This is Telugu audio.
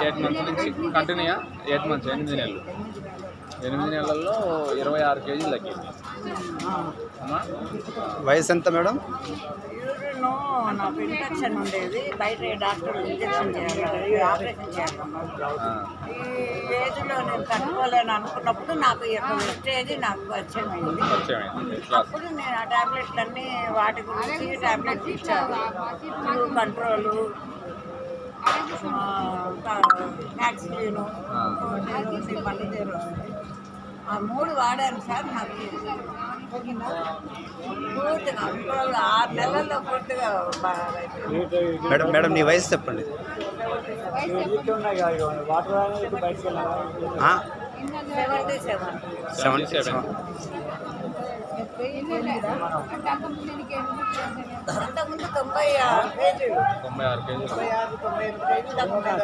ఎయిట్ మంత్స్ నుంచి కంటిన్యూగా ఎయిట్ మంత్స్ ఎనిమిది నెలలు. ఎనిమిది నెలల్లో ఇరవై ఆరు కేజీలు తగ్గింది. అమ్మా? వయసు ఎంత మేడం నాకు ఇన్ఫెక్షన్ ఉండేది. బయట డాక్టర్ ఇంజక్షన్ చేయాలి ఆపరేషన్ చేయాలన్నారు ఆ, ఈ ఏజ్లో నేను తట్టుకోలేను అనుకున్నప్పుడు నాకు ఈ యొక్క స్టేజ్ నాకు పరిచయం అయింది పరిచయమైంది. క్లాస్. అప్పుడు నేను ఆ టాబ్లెట్లన్నీ వాటి గురించి టాబ్లెట్స్ ఇచ్చారు. ఫ్లూ కంట్రోలు వ్యాక్సిన్ ఆ. మూడు వాడాను సార్ నాకు పూర్తిగా ఆరు నెలల్లో పూర్తిగా. మేడం మేడం నీ వయసు చెప్పండి? సెవెంటీ సెవెన్ సెవెంటీ సెవెన్ అంతకుముందు తొంభై తొంభై ఆరు కేజీలు.